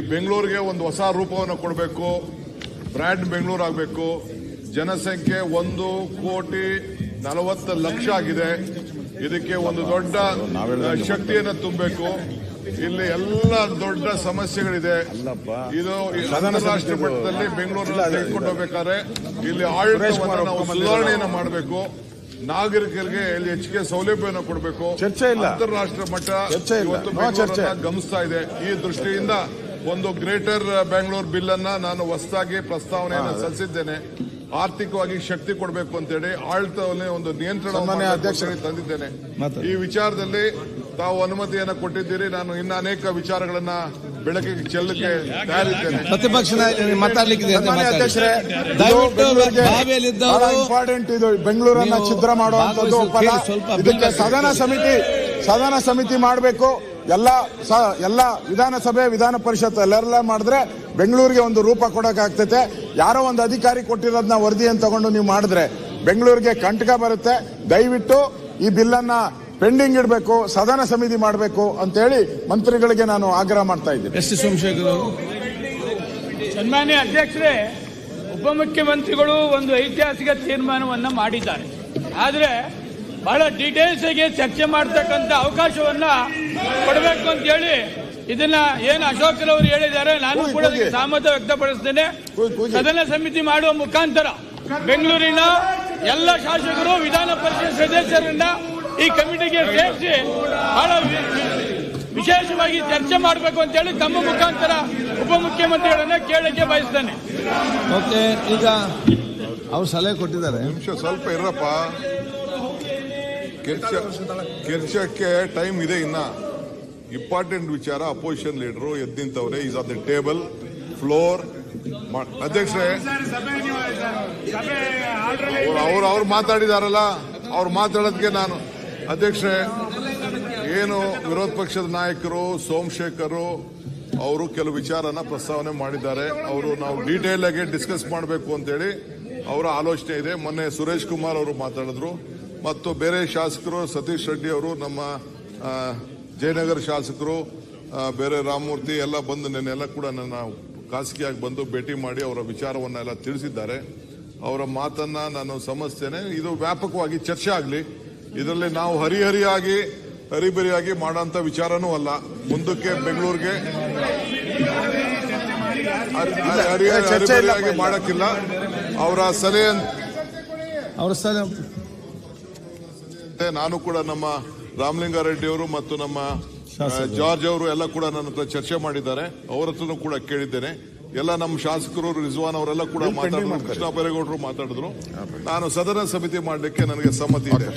ಬೆಂಗಳೂರಿಗೆ ಒಂದು ಹೊಸ ರೂಪವನ್ನು ಕೊಡಬೇಕು ಬ್ರ್ಯಾಂಡ್ ಬೆಂಗಳೂರು ಆಗಬೇಕು. ಜನಸಂಖ್ಯೆ ಒಂದು ಕೋಟಿ ನಲವತ್ತು ಲಕ್ಷ ಆಗಿದೆ. ಇದಕ್ಕೆ ಒಂದು ದೊಡ್ಡ ಶಕ್ತಿಯನ್ನು ತುಂಬಬೇಕು. ಇಲ್ಲಿ ಎಲ್ಲ ದೊಡ್ಡ ಸಮಸ್ಯೆಗಳಿದೆ. ಇದು ಅಂತಾರಾಷ್ಟ್ರೀಯ ಮಟ್ಟದಲ್ಲಿ ಬೆಂಗಳೂರನ್ನ ತೆಗೆದುಕೊಂಡು ಹೋಗ್ಬೇಕಾದ್ರೆ ಇಲ್ಲಿ ಆಡಳಿತವನ್ನು ನಾವು ಸುಧಾರಣೆಯನ್ನು ಮಾಡಬೇಕು. ನಾಗರಿಕರಿಗೆ ಇಲ್ಲಿ ಹೆಚ್ಚಿಗೆ ಸೌಲಭ್ಯವನ್ನು ಕೊಡಬೇಕು. ಚರ್ಚೆ ಇಲ್ಲ. ಅಂತಾರಾಷ್ಟ್ರೀಯ ಮಟ್ಟ ಇವತ್ತು ಗಮನಿಸ್ತಾ ಇದೆ. ಈ ದೃಷ್ಟಿಯಿಂದ ಒಂದು ಗ್ರೇಟರ್ ಬೆಂಗಳೂರು ಬಿಲ್ ಅನ್ನ ನಾನು ಹೊಸದಾಗಿ ಪ್ರಸ್ತಾವನೆಯನ್ನು ಸಲ್ಲಿಸಿದ್ದೇನೆ. ಆರ್ಥಿಕವಾಗಿ ಶಕ್ತಿ ಕೊಡಬೇಕು ಅಂತೇಳಿ ಆಳ್ತವನ್ನೇ ಒಂದು ನಿಯಂತ್ರಣ ಸನ್ಮಾನ್ಯ ಅಧ್ಯಕ್ಷರೇ. ತಂದಿದ್ದೇನೆ. ಈ ವಿಚಾರದಲ್ಲಿ ತಾವು ಅನುಮತಿಯನ್ನು ಕೊಟ್ಟಿದ್ದೀರಿ. ನಾನು ಇನ್ನು ಅನೇಕ ವಿಚಾರಗಳನ್ನ ಬೆಳಕಿಗೆ ಚೆಲ್ಲಕ್ಕೆ ತಯಾರಿದ್ದೇನೆ. ಪ್ರತಿಪಕ್ಷ ಇಂಪಾರ್ಟೆಂಟ್ ಇದು ಬೆಂಗಳೂರನ್ನ ಛಿದ್ರ ಮಾಡುವಂತದ್ದು ಇದಕ್ಕೆ ಸದನ ಸಮಿತಿ ಸದನ ಸಮಿತಿ ಮಾಡಬೇಕು. ಎಲ್ಲ ಸ- ಎಲ್ಲ ವಿಧಾನಸಭೆ ವಿಧಾನ ಪರಿಷತ್ ಎಲ್ಲರೆಲ್ಲ ಮಾಡಿದ್ರೆ ಬೆಂಗಳೂರಿಗೆ ಒಂದು ರೂಪ ಕೊಡಕ್ ಆಗ್ತೈತೆ. ಯಾರೋ ಒಂದು ಅಧಿಕಾರಿ ಕೊಟ್ಟಿರೋದನ್ನ ವರದಿಯನ್ನು ತಗೊಂಡು ನೀವು ಮಾಡಿದ್ರೆ ಬೆಂಗಳೂರಿಗೆ ಕಂಟಕ ಬರುತ್ತೆ. ದಯವಿಟ್ಟು ಈ ಬಿಲ್ಲನ್ನ ಪೆಂಡಿಂಗ್ ಇಡಬೇಕು ಸದನ ಸಮಿತಿ ಮಾಡಬೇಕು ಅಂತೇಳಿ ಮಂತ್ರಿಗಳಿಗೆ ನಾನು ಆಗ್ರಹ ಮಾಡ್ತಾ ಇದ್ದೀನಿ. ಸನ್ಮಾನ್ಯ ಅಧ್ಯಕ್ಷರೇ ಉಪಮುಖ್ಯಮಂತ್ರಿಗಳು ಒಂದು ಐತಿಹಾಸಿಕ ತೀರ್ಮಾನವನ್ನು ಮಾಡಿದ್ದಾರೆ. ಆದರೆ ಬಹಳ ಡೀಟೇಲ್ಸ್ ಆಗಿ ಚರ್ಚೆ ಮಾಡ್ತಕ್ಕಂಥ ಅವಕಾಶವನ್ನ ಕೊಡಬೇಕು ಅಂತ ಹೇಳಿ ಇದನ್ನ ಏನು ಅಶೋಕರವರು ಹೇಳಿದ್ದಾರೆ ನಾನು ಕೂಡ ಸಹಮತ ವ್ಯಕ್ತಪಡಿಸ್ತೇನೆ. ಸದನ ಸಮಿತಿ ಮಾಡುವ ಮುಖಾಂತರ ಬೆಂಗಳೂರಿನ ಎಲ್ಲ ಶಾಸಕರು ವಿಧಾನ ಪರಿಷತ್ ಸದಸ್ಯರನ್ನ ಈ ಕಮಿಟಿಗೆ ಸೇರಿಸಿ ಬಹಳ ವಿಶೇಷವಾಗಿ ಚರ್ಚೆ ಮಾಡಬೇಕು ಅಂತ ಹೇಳಿ ತಮ್ಮ ಮುಖಾಂತರ ಉಪಮುಖ್ಯಮಂತ್ರಿಗಳನ್ನ ಕೇಳಕ್ಕೆ ಬಯಸ್ತೇನೆ. ಓಕೆ ಈಗ ಅವ್ರು ಸಲಹೆ ಕೊಟ್ಟಿದ್ದಾರೆ. ನಿಮಿಷ ಸ್ವಲ್ಪ ಇರಪ್ಪ ಕೆರ್ಚಕ್ಕೆ ಟೈಮ್ ಇದೆ ಇನ್ನ. ಇಂಪಾರ್ಟೆಂಟ್ ವಿಚಾರ ಅಪೋಸಿಷನ್ ಲೀಡರು ಎದ್ದು ನಿಂತವ್ರೆ is on the table floor ಅಧ್ಯಕ್ಷರೇ ಅವ್ರು ಅವ್ರು ಮಾತಾಡಿದಾರಲ್ಲ ಅವ್ರು ಮಾತಾಡೋದಕ್ಕೆ ನಾನು. ಅಧ್ಯಕ್ಷರೇ ಏನು ವಿರೋಧ ಪಕ್ಷದ ನಾಯಕರು ಸೋಮಶೇಖರ್ ಅವರು ಕೆಲವು ವಿಚಾರನ ಪ್ರಸ್ತಾವನೆ ಮಾಡಿದ್ದಾರೆ. ಅವರು ನಾವು ಡೀಟೇಲ್ ಆಗಿ ಡಿಸ್ಕಸ್ ಮಾಡಬೇಕು ಅಂತೇಳಿ ಅವರ ಆಲೋಚನೆ ಇದೆ. ಮೊನ್ನೆ ಸುರೇಶ್ ಕುಮಾರ್ ಅವರು ಮಾತಾಡಿದ್ರು. ಮತ್ತು ಬೇರೆ ಶಾಸಕರು ಸತೀಶ್ ರೆಡ್ಡಿ ಅವರು ನಮ್ಮ ಜಯನಗರ ಶಾಸಕರು ಬೇರೆ ರಾಮಮೂರ್ತಿ ಎಲ್ಲ ಬಂದು ನೆನ್ನೆಲ್ಲ ಕೂಡ ನನ್ನ ಖಾಸಗಿಯಾಗಿ ಬಂದು ಭೇಟಿ ಮಾಡಿ ಅವರ ವಿಚಾರವನ್ನೆಲ್ಲ ತಿಳಿಸಿದ್ದಾರೆ. ಅವರ ಮಾತನ್ನ ನಾನು ಸಮಸ್ತೇನೆ ಇದು ವ್ಯಾಪಕವಾಗಿ ಚರ್ಚೆ ಆಗಲಿ. ಇದರಲ್ಲಿ ನಾವು ಹರಿಹರಿಯಾಗಿ ಹರಿಬರಿಯಾಗಿ ಮಾಡೋಂಥ ವಿಚಾರನೂ ಅಲ್ಲ. ಮುಂದಕ್ಕೆ ಬೆಂಗಳೂರಿಗೆ ಹರಿಹರಿಯಾಗಿ. ಮಾಡಕ್ಕಿಲ್ಲ. ಅವರ ಸಲಹೆ ಅವರ ಸಲಹೆ ನಾನು ಕೂಡ ನಮ್ಮ ರಾಮಲಿಂಗಾರೆಡ್ಡಿ ಅವರು ಮತ್ತು ನಮ್ಮ ಜಾರ್ಜ್ ಅವರು ಎಲ್ಲ ಕೂಡ ನನ್ನ ಹತ್ರ ಚರ್ಚೆ ಮಾಡಿದ್ದಾರೆ. ಅವರ ಹತ್ರನೂ ಕೂಡ ಕೇಳಿದ್ದೇನೆ. ಎಲ್ಲ ನಮ್ಮ ಶಾಸಕರು ರಿಜ್ವಾನ್ ಅವರೆಲ್ಲ ಕೂಡ ಮಾತಾಡಿದ್ರು. ಕೃಷ್ಣ ಬೈರೇಗೌಡರು ಮಾತಾಡಿದ್ರು. ನಾನು ಸದನ ಸಮಿತಿ ಮಾಡಲಿಕ್ಕೆ ನನಗೆ ಸಮ್ಮತಿ ಇದೆ.